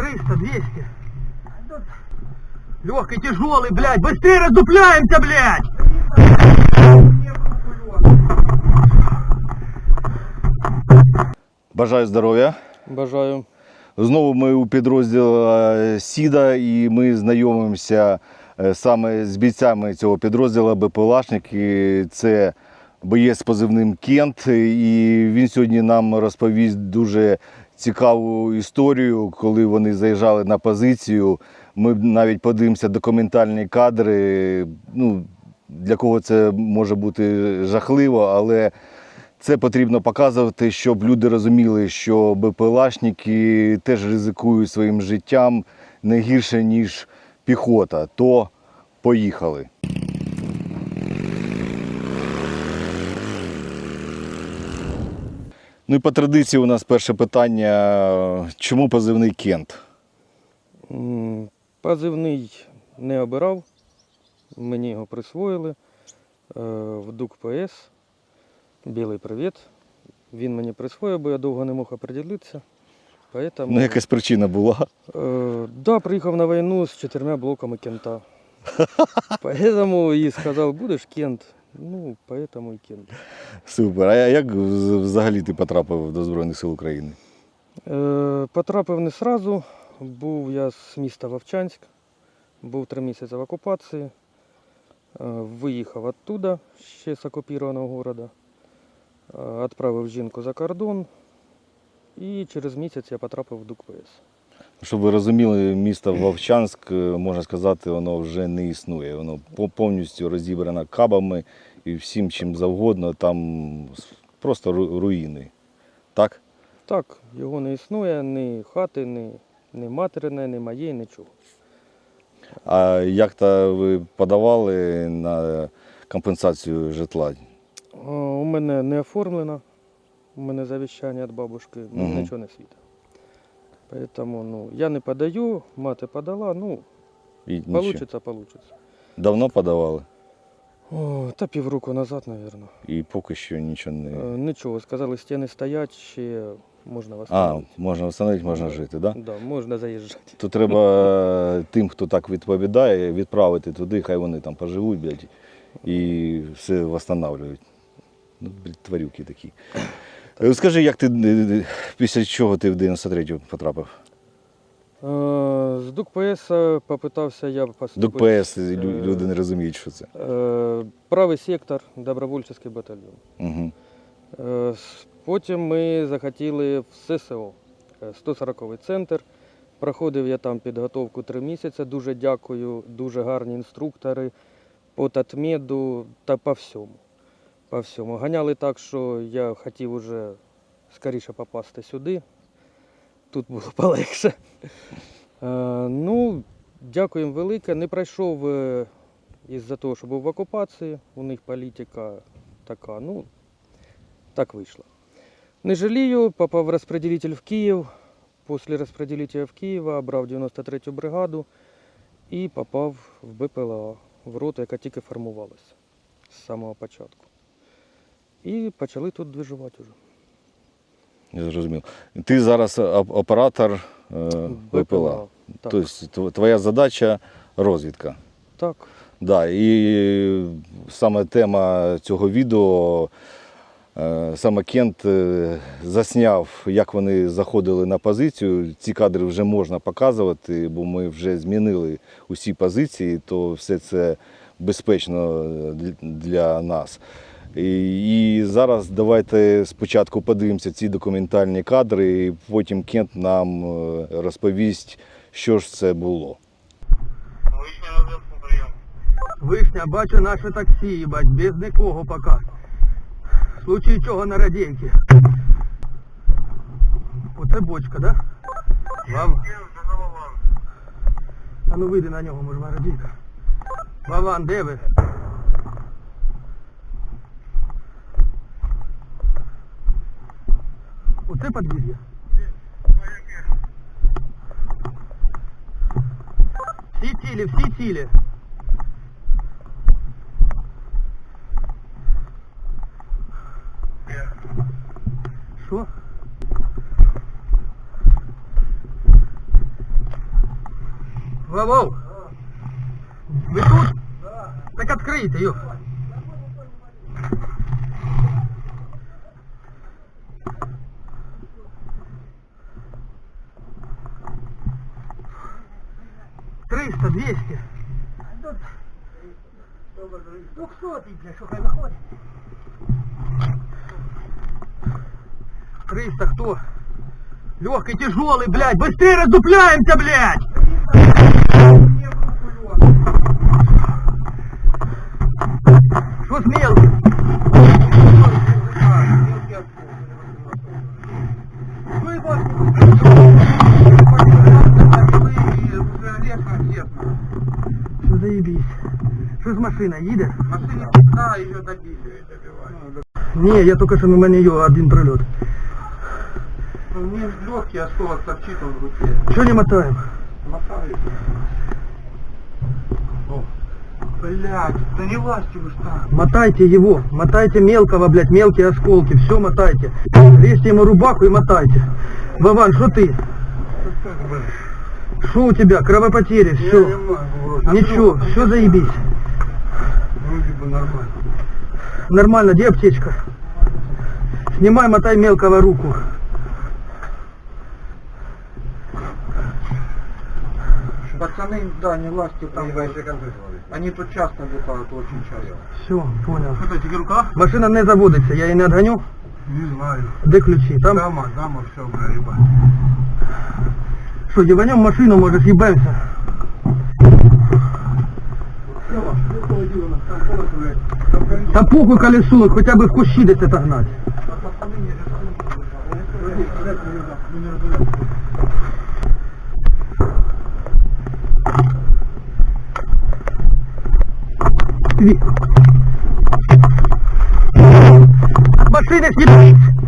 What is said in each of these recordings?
300, 200. Легкий, тяжелый, блядь. Быстрее раздупляемся, блядь. Бажаю здоров'я. Бажаю. Знову ми у підрозділі е, Сіда і ми знайомимося е, саме з бійцями цього підрозділу БПЛАшники. Це боєць з позивним Кент. І він сьогодні нам розповість дуже цікаву історію, коли вони заїжджали на позицію. Ми навіть подивимося документальні кадри. Ну, для кого це може бути жахливо, але це потрібно показувати, щоб люди розуміли, що БПЛАшники теж ризикують своїм життям не гірше, ніж піхота. То поїхали. Ну і по традиції у нас перше питання. Чому позивний Кент? Позивний не обирав, мені його присвоїли е, в ДУК ПС. Білий привіт. Він мені присвоїв, бо я довго не мог оприділитися. Поэтому, Ну, якась причина була. е, да, приїхав на війну з чотирма блоками кента. Поэтому і сказав, будеш кент. Ну, поэтому і кент. Супер. А як взагалі ти потрапив до Збройних сил України? Е, Потрапив не сразу. Був я з міста Вовчанськ, був три місяці в окупації. Е, Виїхав оттуда, ще з окупованого міста. Відправив жінку за кордон. І через місяць я потрапив в ДУК ПС. Щоб ви розуміли, місто Вовчанськ, е, можна сказати, воно вже не існує. Воно повністю розібрано кабами і всім чим завгодно. Там просто руїни. Так? Так, його не існує, ні хати, ні, ні материне, ні моєї, нічого. А як то ви подавали на компенсацію житла? Е, У мене не оформлено. У мене завіщання від бабушки, Мгм. нічого не світить. Поэтому ну, я не подаю, мати подала, ну, І нічого. получится, получится. Давно подавали? О, та півроку назад, мабуть. І поки що нічого не. Нічого, сказали, стіни стоять, ще можна А, можна встановити, можна жити, так? Да? Да, можна заїжджати. То треба е, тим, хто так відповідає, відправити туди, хай вони там поживуть, блядь, і все встановлюють. Ну, блядь, тварюки такі. Е, Скажи, як ти е, після чого ти в 93-ю потрапив? Е, З ДУК ПС е, попитався я поступити. ПС люди не розуміють, що це. Е, Правий сектор, добровольчий батальйон. Угу. Е, Потім ми захотіли в ССО, е, 140-й центр. Проходив я там підготовку три місяці. Дуже дякую, дуже гарні інструктори по татмеду та по всьому. По всьому. Ганяли так, що я хотів уже скоріше попасти сюди. Тут було полегше. Е, ну, дякуємо велике. Не пройшов е, із-за того, що був в окупації. У них політика така, ну, так вийшло. Не жалію, попав розподілитель в Київ. Після розподілителя в Києва обрав 93-ю бригаду і попав в БПЛА, в роту, яка тільки формувалася з самого початку. І почали тут движувати вже. Я зрозумів. Ти зараз оператор е, ВПЛА. Тобто твоя задача розвідка. так. Да, і саме тема цього відео, е, саме Кент е, засняв, як вони заходили на позицію. Ці кадри вже можна показувати, бо ми вже змінили усі позиції, то все це безпечно для- для нас. І, зараз давайте спочатку подивимося ці документальні кадри, і потім Кент нам е, розповість, що ж це було. Вишня на прийом. Вишня, бачу наше таксі, їбать, без нікого пока. В случае чого на радійки. Оце бочка, да? Вам. А ну вийди на нього, може, радійка. Вован, де ви? Оце подвір'я. Всі цілі, всі цілі. Що? Вову! Ви тут? Так відкрийте, йо. 300, 200. А тут... 200, бля, що хай виходить. 300 кто? Легкий, тяжелый, блядь. Быстрее раздупляемся, блядь! Что смелый? Машиной, їде? Машине да, ее добили, добивали. Не, я только что мимо нее один пролет. Ну, мне легкий осколок торчит он в руке. Что не мотаем? Мотает. О, блядь, да не лазьте вы что? Мотайте его, мотайте мелкого, блядь, мелкие осколки, все мотайте. Режьте ему рубаху и мотайте. Вован, что ты? Что у тебя? Кровопотери, все. Ничего, все заебись Вроде бы нормально. Нормально, где аптечка? Снимай, мотай мелкого руку. Пацаны, да, не лазьте там. Они тут часто летают, очень часто. Все, понял. Что эти рука? Машина не заводиться, я її не отгоню. Не знаю. Де ключі? Там Дама, дама, все, бля, ебать. що, діванем машину, може, з'їбемося? Та похуй колесу, хоча б в кущі десь отогнать. Ві- Машини з'їбись!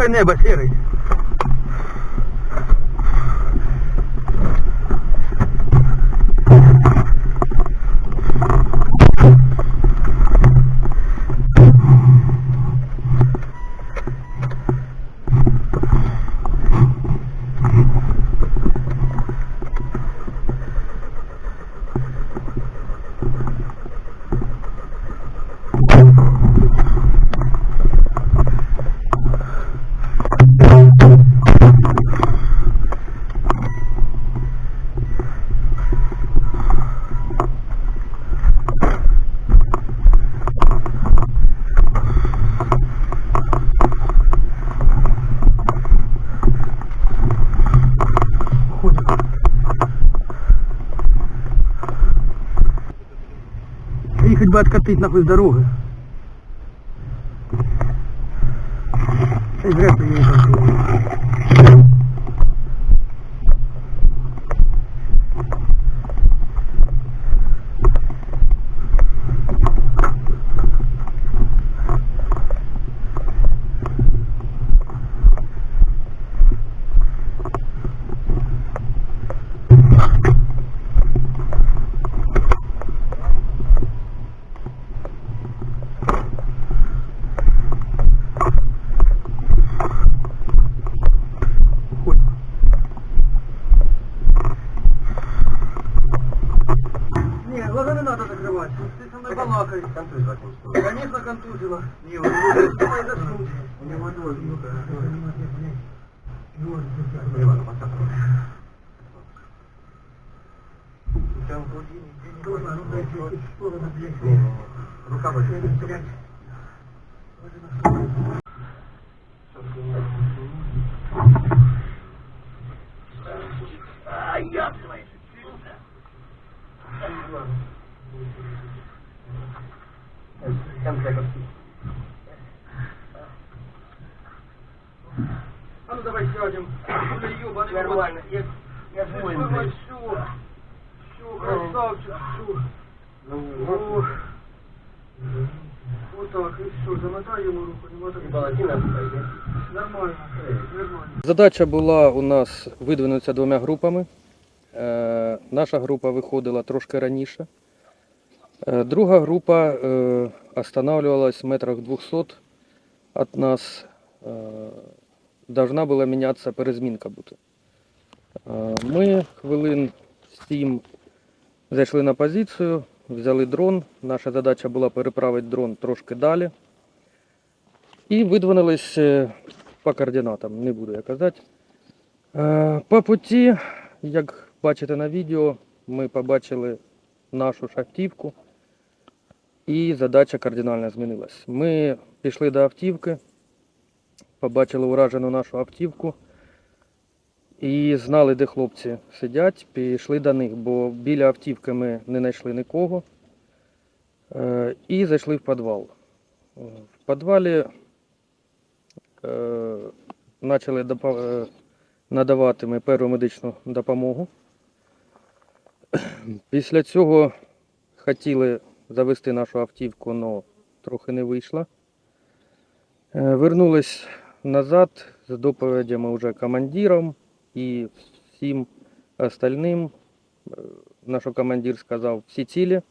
Слухай небо, серий. хоть бы откатить нахуй с дороги. Эй, зря ты Конечно, контузила. Не, у него. У него Рука А ну давай сядем. Нормально. Я, я живой. Все, все, красавчик, все. Ох. Вот так, и все, замотай ему руку, не мотай. Нормально, нормально. Задача була у нас видвинутися двома групами. Е, наша група виходила трошки раніше. Е, друга група е, останавливалась в метрах 200 від нас. Е, должна була мінятися перезмінка бути. Ми хвилин 7 зайшли на позицію, взяли дрон. Наша задача була переправити дрон трошки далі. І видвинулись по координатам, не буду я казати. По путі, як бачите на відео, ми побачили нашу шахтівку і задача кардинально змінилась. Ми пішли до автівки, побачили уражену нашу автівку і знали, де хлопці сидять, пішли до них, бо біля автівки ми не знайшли нікого. Е, І зайшли в підвал. Е, В підвалі е, почали е, надавати ми перву медичну допомогу. Після цього хотіли завести нашу автівку, але трохи не вийшло. Е, Вернулись назад з доповідями вже командиром і всім остальним. Е, Наш командир сказав всі цілі, е,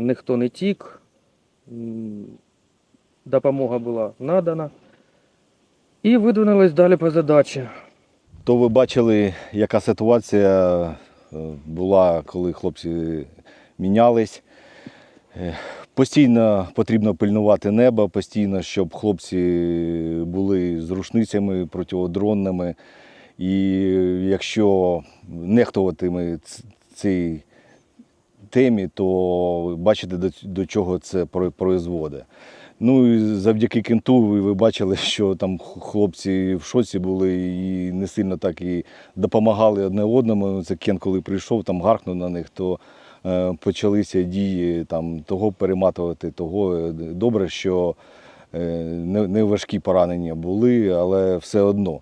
ніхто не тік, допомога була надана. І видвинулись далі по задачі. То ви бачили, яка ситуація була, коли хлопці мінялись. Е, Постійно потрібно пильнувати небо, постійно, щоб хлопці були з рушницями протидронними. І якщо нехтуватиме цій темі, то бачите, до, чого це про- призводить. Ну і завдяки кенту ви, бачили, що там хлопці в шоці були і не сильно так і допомагали одне одному. Це Кент, коли прийшов, там гаркнув на них, то почалися дії там того перематувати, того. Е, Добре, що е, не, не важкі поранення були, але все одно.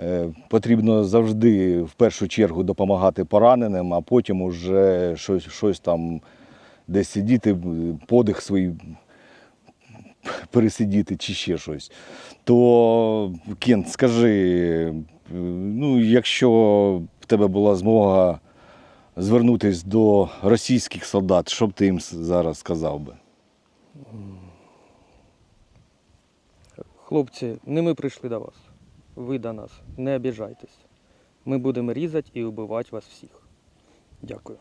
Е, Потрібно завжди в першу чергу допомагати пораненим, а потім уже щось, щось там десь сидіти, подих свій пересидіти чи ще щось. То, Кент, скажи, е, ну, якщо в тебе була змога звернутися до російських солдат, що б ти їм зараз сказав би? Хлопці, не ми прийшли до вас. Ви до нас. Не обіжайтесь. Ми будемо різати і вбивати вас всіх. Дякую.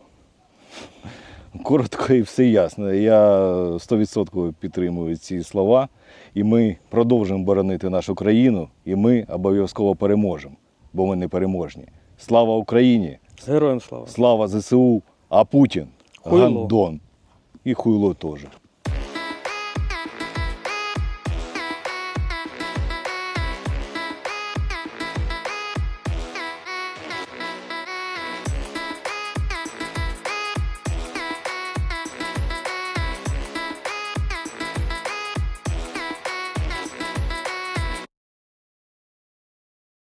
Коротко і все ясно. Я 100% підтримую ці слова. І ми продовжимо боронити нашу країну, і ми обов'язково переможемо, бо ми не переможні. Слава Україні! Героям слава! Слава ЗСУ, а Путін Хуйло. гандон. І хуйло теж.